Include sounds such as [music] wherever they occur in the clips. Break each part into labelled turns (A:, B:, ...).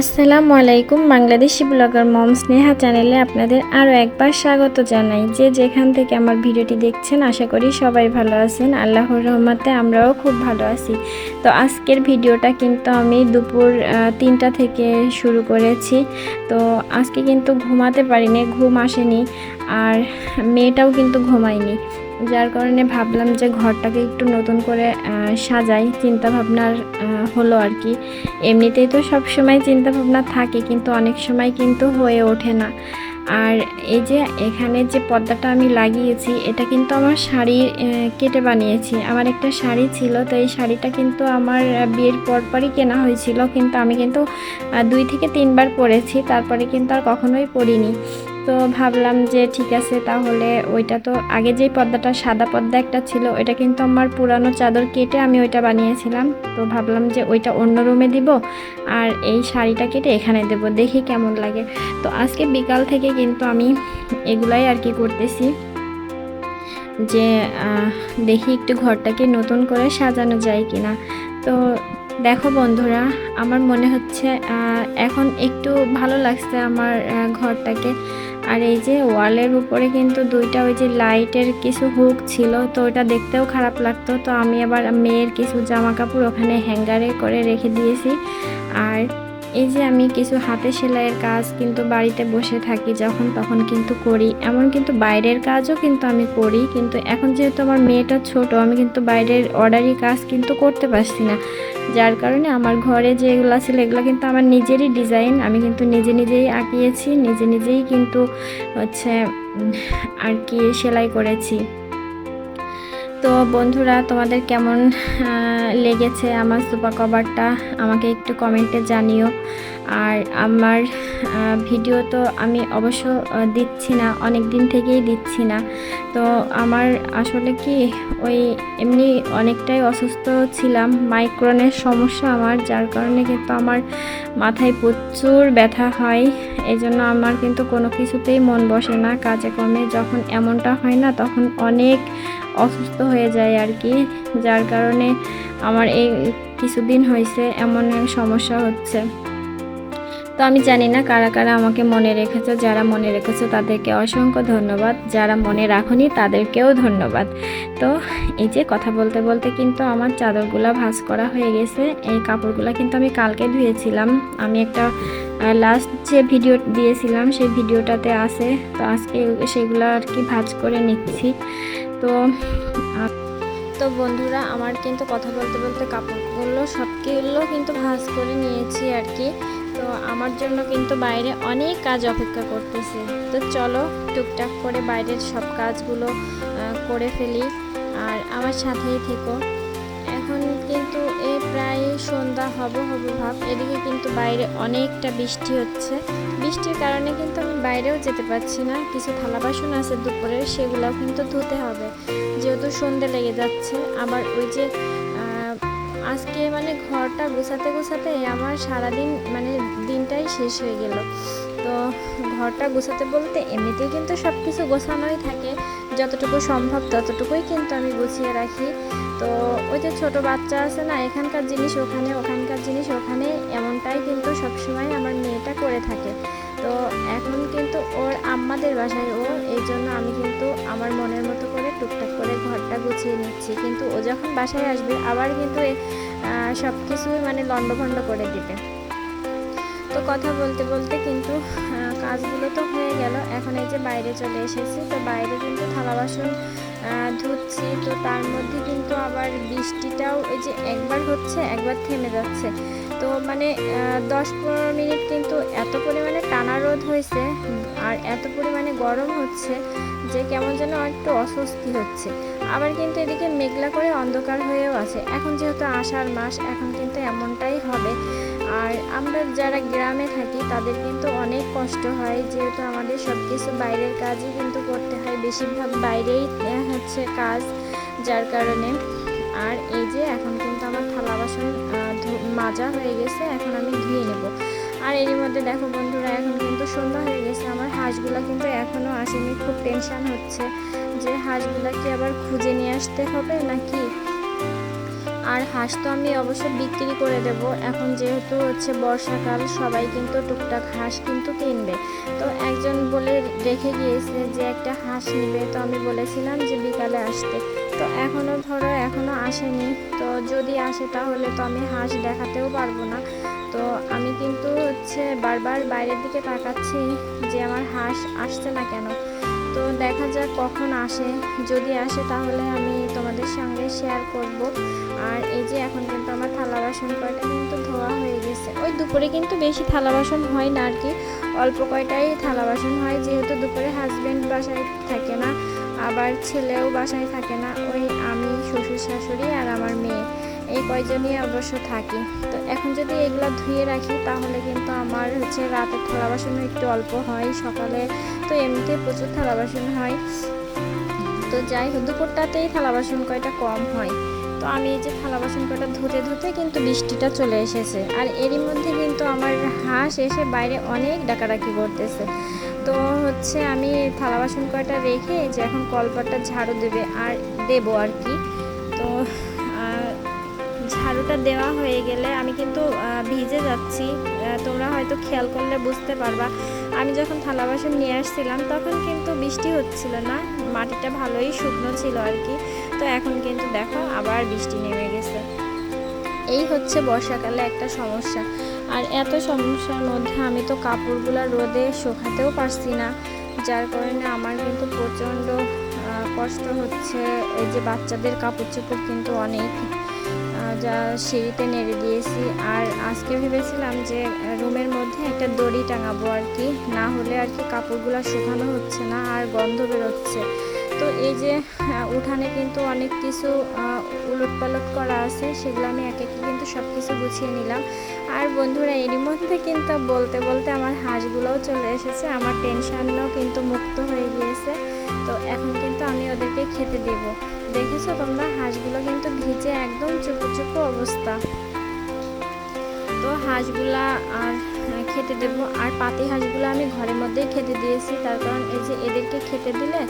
A: আসসালামু আলাইকুম বাংলাদেশি ব্লগার মম স্নেহা চ্যানেলে আপনাদের আরও একবার স্বাগত জানাই। যে যেখান থেকে আমার ভিডিওটি দেখছেন, আশা করি সবাই ভালো আছেন। আল্লাহর রহমতে আমরাও খুব ভালো আছি। তো আজকের ভিডিওটা কিন্তু আমি দুপুর তিনটা থেকে শুরু করেছি। তো আজকে কিন্তু ঘুমাতে পারিনি, ঘুম আসেনি। আর মেয়েটাও কিন্তু ঘুমায়নি। যার কারণে ভাবলাম যে ঘরটাকে একটু নতুন করে সাজাই। চিন্তা ভাবনার হলো আর কি। এমনিতেই তো সব সময় চিন্তা ভাবনা থাকে, কিন্তু অনেক সময় কিন্তু হয়ে ওঠে না। আর এই যে এখানে যে পর্দাটা আমি লাগিয়েছি, এটা কিন্তু আমার শাড়ি কেটে বানিয়েছি। আমার একটা শাড়ি ছিল, তো এই শাড়িটা কিন্তু আমার বিয়ের পরপরই কেনা হয়েছিল। কিন্তু আমি কিন্তু দুই থেকে তিনবার পরেছি, তারপরে কিন্তু আর কখনোই পরিনি। তো ভাবলাম যে ঠিক আছে, তাহলে ওইটা তো আগে যেই পর্দাটা সাদা পর্দা একটা ছিল, ওইটা কিন্তু আমার পুরানো চাদর কেটে আমি ওইটা বানিয়েছিলাম। তো ভাবলাম যে ওইটা অন্য রুমে দিব আর এই শাড়িটা কেটে এখানে দেব, দেখি কেমন লাগে। তো আজকে বিকাল থেকে কিন্তু আমি এগুলাই আর কি করতেছি। যে দেখি একটু ঘরটাকে নতুন করে সাজানো যায় কিনা। তো দেখো বন্ধুরা, আমার মনে হচ্ছে এখন একটু ভালো লাগছে আমার ঘরটাকে। আর এই যে ওয়ালের উপরে কিন্তু দুইটা ওই যে লাইটের কিছু হুক ছিল, তো ওটা দেখতেও খারাপ লাগতো। তো আমি আবার মেয়ের কিছু জামা কাপড় ওখানে হ্যাঙ্গারে করে রেখে দিয়েছি। আর এই যে আমি কিছু হাতে সেলাইয়ের কাজ কিন্তু বাড়িতে বসে থাকি যখন তখন কিন্তু করি। এমন কিন্তু বাইরের কাজও কিন্তু আমি করি, কিন্তু এখন যেহেতু আমার মেয়েটা ছোট, আমি কিন্তু বাইরের অর্ডারি কাজ কিন্তু করতে পারছি না। যার কারণে আমার ঘরে যেগুলো ছিল, এগুলো কিন্তু আমার নিজেরই ডিজাইন আমি কিন্তু নিজে নিজেই আঁকিয়েছি, নিজে নিজেই কিন্তু হচ্ছে আর কি সেলাই করেছি। তো বন্ধুরা, তোমাদের কেমন লেগেছে আমার সুপার কভারটা আমাকে একটু কমেন্টে জানিও। আর আমার ভিডিও তো আমি অবশ্য দিচ্ছি না, অনেক দিন থেকেই দিচ্ছি না। তো আমার আসলে কি, ওই এমনি অনেকটাই অসুস্থ ছিলাম, মাইক্রনের সমস্যা আমার, যার কারণে কিন্তু আমার মাথায় প্রচুর ব্যথা হয়। এই জন্য আমার কিন্তু কোনো কিছুতেই মন বসে না, কাজে কর্মে যখন এমনটা হয় না, তখন অনেক অসুস্থ হয়ে যায় আর কি, যার কারণে আমার এই কিছুদিন হয়েছে, এমন সমস্যা হচ্ছে। তো আমি জানি না কারা কারা আমাকে মনে রেখেছো, যারা মনে রেখেছো তাদেরকে অসংখ্য ধন্যবাদ, যারা মনে রাখনি তাদেরকেও ধন্যবাদ। তো এই যে কথা বলতে বলতে কিন্তু আমার চাদরগুলা ভাঁজ করা হয়ে গেছে, এই কাপড়গুলো কিন্তু আমি কালকে ধুয়েছিলাম। আমি একটা লাস্ট যে ভিডিও দিয়েছিলাম সেই ভিডিওটাতে আছে, তো আজকে সেগুলো আর কি ভাঁজ করে নিচ্ছি। তো তো বন্ধুরা আমার কিন্তু কথা বলতে বলতে কাপড়গুলো সবগুলো কিন্তু ভাঁজ করে নিয়েছি আর কি। আমার জন্য কিন্তু বাইরে অনেক কাজ অপেক্ষা করতেছে। তো চলো, টুকটাক করে বাইরের সব কাজগুলো করে ফেলি আর আমার সাথেই থেকো। এখন কিন্তু এই প্রায় সন্ধ্যা হব হব ভাব। এদিকে কিন্তু বাইরে অনেকটা বৃষ্টি হচ্ছে। বৃষ্টির কারণে কিন্তু আমি বাইরেও যেতে পারছি না। কিছু থালা বাসন আছে দুপুরের, সেগুলোও কিন্তু ধুতে হবে। যেহেতু সন্ধে লেগে যাচ্ছে, আবার ওই যে আজকে মানে ঘরটা গোছাতে গোছাতে আমার সারাদিন মানে দিনটাই শেষ হয়ে গেল। তো ঘরটা গোছাতে বলতে এমনিতেই কিন্তু সব কিছু গোছানোই থাকে। যতটুকু সম্ভব ততটুকুই কিন্তু আমি গুছিয়ে রাখি। তো ওই যে ছোট বাচ্চা আছে না, এখানকার জিনিস ওখানে, ওখানকার জিনিস ওখানে, এমনটাই কিন্তু সবসময় আমার মেয়েটা করে থাকে। তো এখন কিন্তু ওর আম্মাদের বাসায়, ও এই জন্য আমি কিন্তু আমার মনের মতো করে টুকটাক করে ঘরটা গুছিয়ে নিচ্ছি। কিন্তু ও যখন বাসায় আসবে, আবার কিন্তু সব কিছুই মানে লণ্ডভণ্ড করে দিবে। তো কথা বলতে বলতে কিন্তু কাজগুলো তো হয়ে গেল। এখন এই যে বাইরে চলে এসেছি, তো বাইরে কিন্তু থালা বাসন ধুচ্ছি। তো তার মধ্যে কিন্তু আবার বৃষ্টিটাও এই যে একবার হচ্ছে, একবার থেমে যাচ্ছে। তো মানে দশ পনেরো মিনিট কিন্তু এত পরিমাণে টানা রোদ হয়েছে আর এত পরিমাণে গরম হচ্ছে যে কেমন যেন একটু অস্বস্তি হচ্ছে। আবার কিন্তু এদিকে মেঘলা করে অন্ধকার হয়েও আছে। এখন যেহেতু আষাঢ় মাস, এখন কিন্তু এমনটাই হবে। আর আমরা যারা গ্রামে থাকি, তাদের কিন্তু অনেক কষ্ট হয়, যেহেতু আমাদের সব কিছু বাইরের কাজই কিন্তু করতে হয়, বেশিরভাগ বাইরেই হচ্ছে কাজ, যার কারণে। আর এই যে এখন আমার থালা বাসন মাজা হয়ে গেছে, এখন আমি ধুয়ে নেব। আর এরই মধ্যে দেখো বন্ধুরা, এখন কিন্তু সন্ধ্যা হয়ে গেছে। আমার হাঁসগুলো কিন্তু এখনও আসেনি, খুব টেনশন হচ্ছে যে হাঁসগুলা কি আবার খুঁজে নিয়ে আসতে হবে নাকি? আর হাঁস তো আমি অবশ্য বিক্রি করে দেব। এখন যেহেতু হচ্ছে বর্ষাকাল, সবাই কিন্তু টুকটাক হাঁস কিন্তু কিনবে। তো একজন বলে রেখে গিয়েছে যে, একটা হাঁস নেবে। তো আমি বলেছিলাম যে, বিকালে আসতে। তো এখনও ধরো এখনও আসেনি। তো যদি আসে তাহলে তো আমি হাঁস দেখাতেও পারব না। তো আমি কিন্তু হচ্ছে বারবার বাইরের দিকে তাকাচ্ছি যে আমার হাঁস আসছে না কেন। তো দেখা যাক কখন আসে। যদি আসে তাহলে আমি তোমাদের সঙ্গে শেয়ার করব। আর এই যে এখন কিন্তু আমার থালা বাসন কয়টা কিন্তু ধোয়া হয়ে গেছে। ওই দুপুরে কিন্তু বেশি থালা বাসন হয় না আর কি। অল্প কয়টাই থালা বাসন হয়, যেহেতু দুপুরে হাজব্যান্ড বাসায় থাকে না, আবার ছেলেও বাসায় থাকে না। শাশুড়ি আর আমার মেয়ে। এই কয়জনই অবশ্য থাকি। তো এখন যদি এগুলো ধুয়ে রাখি, তাহলে কিন্তু আমার হচ্ছে রাতের থালা বাসনও একটু অল্প হয়, সকালে তো এমনিতে প্রচুর থালা বাসন হয়। তো যাই হোক, দুপুরটাতেই থালা বাসন কয়টা কম হয়। তো আমি এই যে থালা বাসন কয়টা ধুতে ধুতে কিন্তু বৃষ্টিটা চলে এসেছে। আর এরই মধ্যে কিন্তু আমার হাঁস এসে বাইরে অনেক ডাকাডাকি করতেছে। তো হচ্ছে আমি থালা বাসন কয়টা রেখে যে এখন কলপাটটা ঝাড়ু দেবে আর দেবো আর কি। তো ঝাড়ুটা দেওয়া হয়ে গেলে আমি কিন্তু ভিজে যাচ্ছি। তোমরা হয়তো খেয়াল করলে বুঝতে পারবা। আমি যখন থালা বাসন নিয়ে আসছিলাম, তখন কিন্তু বৃষ্টি হচ্ছিল না। মাটিটা ভালোই শুকনো ছিল আর কি। তো এখন কিন্তু দেখো, আবার বৃষ্টি নেমে গেছে। এই হচ্ছে বর্ষাকালে একটা সমস্যা। আর এত সমস্যার মধ্যে আমি তো কাপড়গুলো রোদে শুকাতেও পারছি না। যার কারণে আমার কিন্তু প্রচণ্ড কষ্ট হচ্ছে, এই যে বাচ্চাদের কাপড় চোপড় কিন্তু অনেক যা সিঁড়িতে নেড়ে দিয়েছি। আর আজকে ভেবেছিলাম যে, রুমের মধ্যে একটা দড়ি টাঙাবো আর কি, না হলে আর কি কাপড়গুলো শুকানো হচ্ছে না আর গন্ধ বেরোচ্ছে। তো এই যে উঠানে কিন্তু অনেক কিছু উলট পালট করা আছে, সেগুলো আমি এক একে কিন্তু সব কিছু গুছিয়ে নিলাম। আর বন্ধুরা, এরই মধ্যে কিন্তু বলতে বলতে আমার হাঁসগুলোও চলে এসেছে। আমার টেনশনও খেতে দেব। দেখেছ তোমরা? হাঁসগুলো কিন্তু ভিজে একদম চুপু চুপু অবস্থা। তো হাঁসগুলা আর খেতে দেব। আর পাতি হাঁসগুলো আমি ঘরের মধ্যেই খেতে দিয়েছি। তার কারণ এই যে এদেরকে খেতে দিলে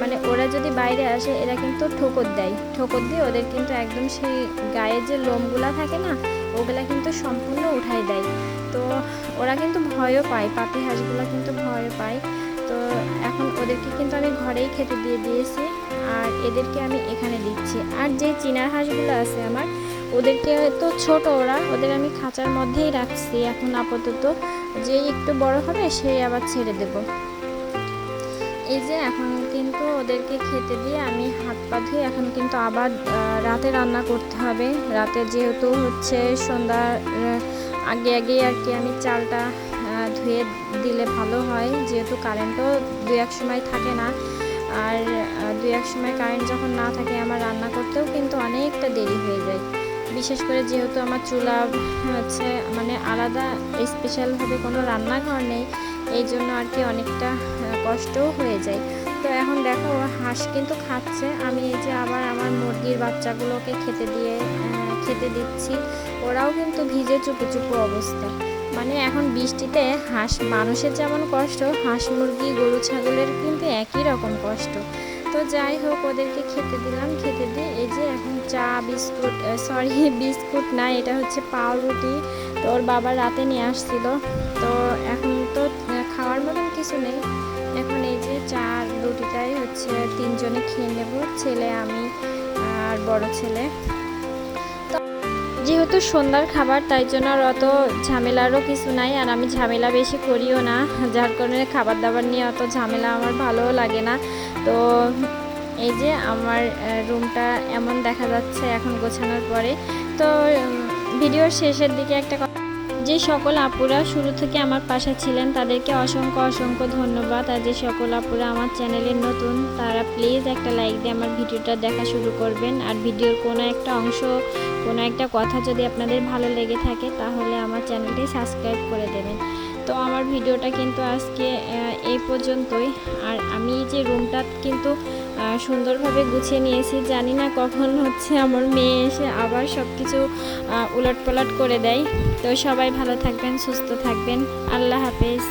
A: মানে ওরা যদি বাইরে আসে, এরা কিন্তু ঠোকর দেয়। ঠোকর দিয়ে ওদের কিন্তু একদম সেই গায়ে যে লোমগুলা থাকে না, ওগুলা কিন্তু সম্পূর্ণ উঠাই দেয়। তো ওরা কিন্তু ভয়ও পায়, পাতি হাঁসগুলো কিন্তু ভয় পায়। তো এখন ওদেরকে কিন্তু আমি ঘরেই খেতে দিয়ে দিয়েছি আর এদেরকে আমি এখানে দিচ্ছি। আর যে চিনার হাঁসগুলো আছে আমার, ওদেরকে তো ছোট ওরা, ওদের আমি খাঁচার মধ্যেই রাখছি এখন আপাতত। যে একটু বড় হবে সেই আবার ছেড়ে দেব। এই যে এখন কিন্তু ওদেরকে খেতে দিয়ে আমি হাত পা ধুয়ে এখন কিন্তু আবার রাতে রান্না করতে হবে। রাতে যেহেতু হচ্ছে সন্ধ্যার আগে আগে আর কি আমি চালটা ধুয়ে দিলে ভালো হয়, যেহেতু কারেন্টও দু এক সময় থাকে না। আর দু এক সময় কারেন্ট যখন না থাকে, আমার রান্না করতেও কিন্তু অনেকটা দেরি হয়ে যায়। বিশেষ করে যেহেতু আমার চুলা, হচ্ছে মানে আলাদা স্পেশালভাবে কোনো রান্নাঘর নেই, এই জন্য আর কি অনেকটা কষ্টও হয়ে যায়। তো এখন দেখো, হাঁস কিন্তু খাচ্ছে। আমি এই যে আবার আমার মুরগির বাচ্চাগুলোকে খেতে দিয়ে খেতে দিচ্ছি। ওরাও কিন্তু ভিজে চুপু চুপু অবস্থা। মানে এখন বৃষ্টিতে হাঁস, মানুষের যেমন কষ্ট, হাঁস, মুরগি, গরু, ছাগলের কিন্তু একই রকম কষ্ট। তো যাই হোক, ওদেরকে খেতে দিলাম, খেতে দিয়ে এই যে এখন চা, বিস্কুট সরি [laughs] বিস্কুট না, এটা হচ্ছে পাউরুটি। তো ওর বাবা রাতে নিয়ে আসছিল। তো এখন তো খাওয়ার মতন কিছু নেই। এখন এই যে চা রুটিটাই হচ্ছে তিনজনে খেয়ে নেব, ছেলে, আমি আর বড় ছেলে। যেহেতু সন্ধ্যার খাবার, তাই জন্য আর অত ঝামেলারও কিছু নাই। আর আমি ঝামেলা বেশি করিও না, যার কারণে খাবার দাবার নিয়ে অত ঝামেলা আমার ভালোও লাগে না। তো এই যে আমার রুমটা এমন দেখা যাচ্ছে এখন গোছানোর পরে। তো ভিডিওর শেষের দিকে একটা কথা, যে সকল আপুরা শুরু থেকে আমার পাশে ছিলেন, তাদেরকে অসংখ্য অসংখ্য ধন্যবাদ। আর যে সকল আপুরা আমার চ্যানেলের নতুন, তারা প্লিজ একটা লাইক দিয়ে আমার ভিডিওটা দেখা শুরু করবেন। আর ভিডিওর কোনো একটা অংশ কোনো একটা কথা যদি আপনাদের ভালো লেগে থাকে, তাহলে আমার চ্যানেলটি সাবস্ক্রাইব করে দেবেন। তো আমার ভিডিওটা কিন্তু আজকে এই পর্যন্তই। আর আমি যে রুমটা কিন্তু সুন্দরভাবে গুছিয়ে নিয়েছি, জানি না কখন হচ্ছে আমার মেয়ে এসে আবার সব কিছু উলট পালট করে দেয়। তো সবাই ভালো থাকবেন, সুস্থ থাকবেন। আল্লাহ হাফেজ।